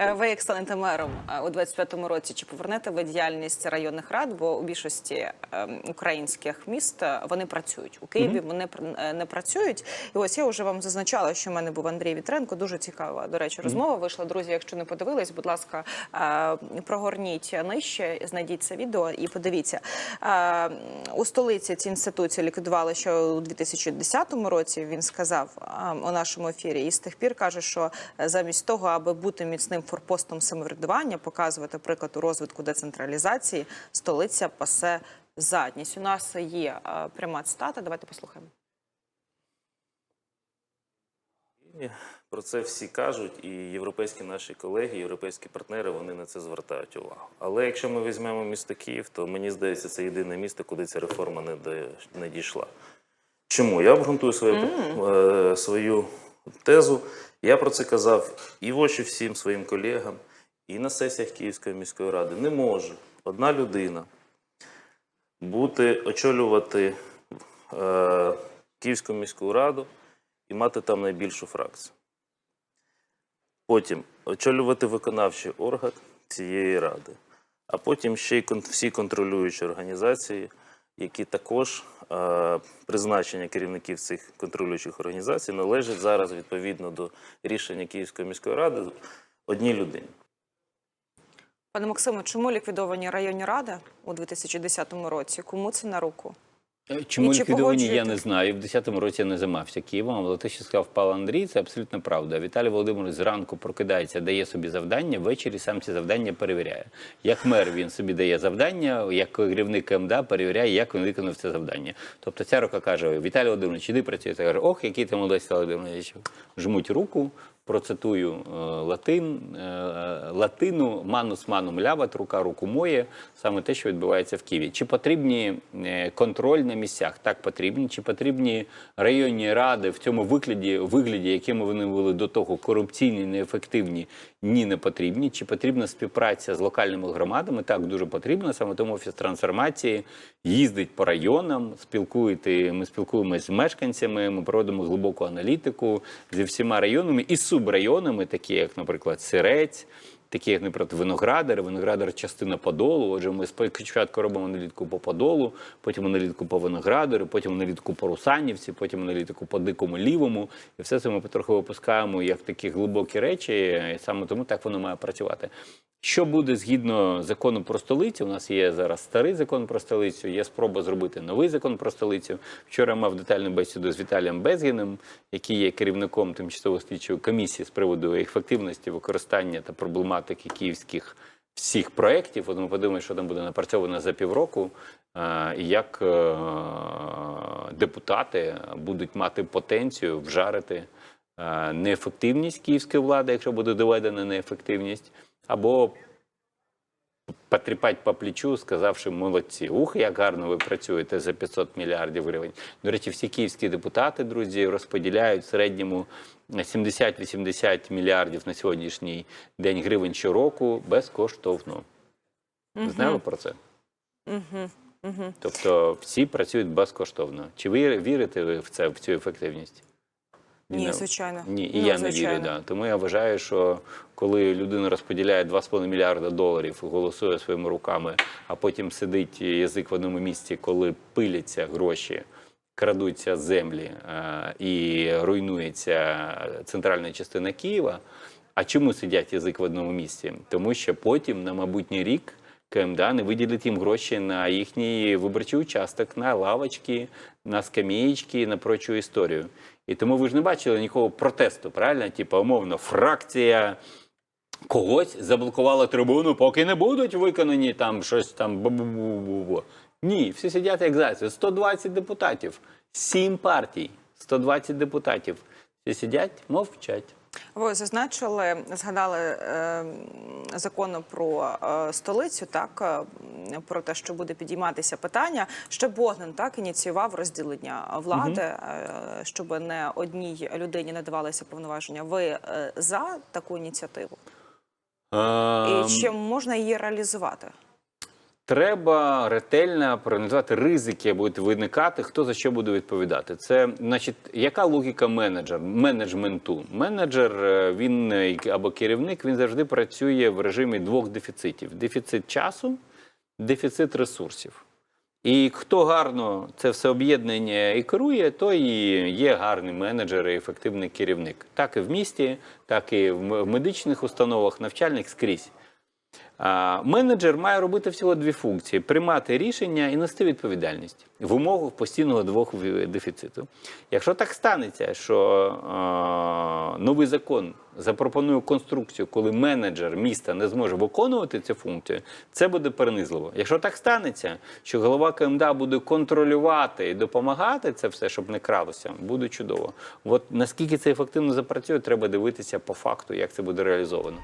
Е, Ви як станете мером е, у 25-му році, чи повернете ви діяльність районних рад? Бо у більшості е, українських міст е, вони працюють у Києві. Вони не працюють. І ось я вже вам зазначала, що в мене був Андрій Вітренко. Дуже цікава, до речі, розмова вийшла. Друзі, якщо не подивились, будь ласка, прогорніть нижче, знайдіть це відео і подивіться. У столиці ці інституції ліквідували ще у 2010 році. Він сказав е, у нашому ефірі, і з тих пір каже, що замість того, аби бути міцним форпостом самоврядування, показувати приклад у розвитку децентралізації, столиця пасе задність. У нас є е, пряма цитата. Давайте послухаємо. Про це всі кажуть, і європейські наші колеги, європейські партнери вони на це звертають увагу. Але якщо ми візьмемо місто Київ, то мені здається, це єдине місто, куди ця реформа не, дійшла. Чому? Я обґрунтую свою, е, свою тезу. Я про це казав і в очі всім своїм колегам, і на сесіях Київської міської ради. Не може одна людина бути очолювати е, Київську міську раду і мати там найбільшу фракцію. Потім очолювати виконавчий орган цієї ради, а потім ще й всі контролюючі організації, які також е, призначення керівників цих контролюючих організацій належать зараз відповідно до рішення Київської міської ради одній людині. Пане Максиму, чому ліквідовані районні ради у 2010 році? Кому це на руку? Е, Чому чи ліквідовані, я не знаю. В 10-му році я не займався Києвом, але те, що сказав Павло Андрій, це абсолютно правда. Віталій Володимирович зранку прокидається, дає собі завдання, ввечері сам ці завдання перевіряє. Як мер він собі дає завдання, як керівник КМДА перевіряє, як він виконав це завдання. Тобто ця рука каже: Віталій Володимирович, іди працює. Я кажу, ох, який ти молодець, Віталій Володимирович. Жмуть руку. Процитую е, латин, е, латину манус манум ляват, рука руку моє, саме те, що відбувається в Києві. Чи потрібні е, контроль на місцях? Так потрібні. Чи потрібні районні ради в цьому вигляді, вигляді, якими вони були до того корупційні, неефективні? Ні, не потрібні. Чи потрібна співпраця з локальними громадами? Так, дуже потрібно. Саме тому офіс трансформації їздить по районам, спілкуєте. Ми спілкуємося з мешканцями, ми проводимо глибоку аналітику зі всіма районами і субрайонами, такі як, наприклад, Сирець. Такі, як, наприклад, виноградар, виноградар частина Подолу. Отже, ми спочатку робимо аналітику по Подолу, потім аналітику по виноградару, потім аналітику по Русанівці, потім аналітику по Дикому Лівому. І все це ми потроху випускаємо як такі глибокі речі, і саме тому так воно має працювати. Що буде згідно закону про столицю? У нас є зараз старий закон про столицю, є спроба зробити новий закон про столицю. Вчора мав детальну бесіду з Віталієм Безгіним, який є керівником тимчасової слідчої комісії з приводу ефективності використання та проблематики київських всіх проєктів. От ми подивимося, що там буде напрацьовано за півроку, е, і як е, депутати будуть мати потенцію вжарити е, неефективність київської влади, якщо буде доведена неефективність, або потріпати по плечу, сказавши молодці. Ух, як гарно ви працюєте за 500 мільярдів гривень. До речі, всі київські депутати, друзі, розподіляють в середньому 70-80 мільярдів на сьогоднішній день гривень щороку безкоштовно. Ви знали про це? Угу. Угу. Тобто всі працюють безкоштовно. Чи ви вірите ви в це в цю ефективність? Ні, Ну, звичайно. Ні, і Ну, я не вірю. Да. Тому я вважаю, що коли людина розподіляє 2,5 мільярда доларів, голосує своїми руками, а потім сидить язик в одному місці, коли пиляться гроші, крадуться землі е, і руйнується центральна частина Києва. А чому сидять язик в одному місці? Тому що потім на майбутній рік. КМДА не виділить їм гроші на їхній виборчий участок, на лавочки, на скам'ячки, на прочу історію. І тому ви ж не бачили нікого протесту, правильно? Типу, умовно, фракція когось заблокувала трибуну, поки не будуть виконані там щось там. бу-бу-бу-бу-бу. Ні, всі сидять як зайці. 120 депутатів, 7 партій, 120 депутатів. Всі сидять, мовчать. Ви зазначили, згадали е, закону про е, столицю, так е, про те, що буде підійматися питання. Ще Богдан так ініціював розділення влади, угу. щоб не одній людині надавалися повноваження. Ви за таку ініціативу? Ем, І чи можна її реалізувати? Треба ретельно проаналізувати ризики, будуть виникати, хто за що буде відповідати. Це значить, яка логіка менеджер, менеджменту? Менеджер е, він е, або керівник він завжди працює в режимі двох дефіцитів: дефіцит часу, дефіцит ресурсів. І хто гарно це все об'єднання і керує, той і є гарний менеджер і ефективний керівник. Так і в місті, так і в медичних установах, навчальних скрізь. Менеджер має робити всього дві функції: приймати рішення і нести відповідальність в умовах постійного двох дефіциту. Якщо так станеться, що а, новий закон запропонує конструкцію, коли менеджер міста не зможе виконувати цю функцію, це буде перенизливо. Якщо так станеться, що голова КМДА буде контролювати і допомагати це все, щоб не кралося, буде чудово. От наскільки це ефективно запрацює, треба дивитися по факту, як це буде реалізовано.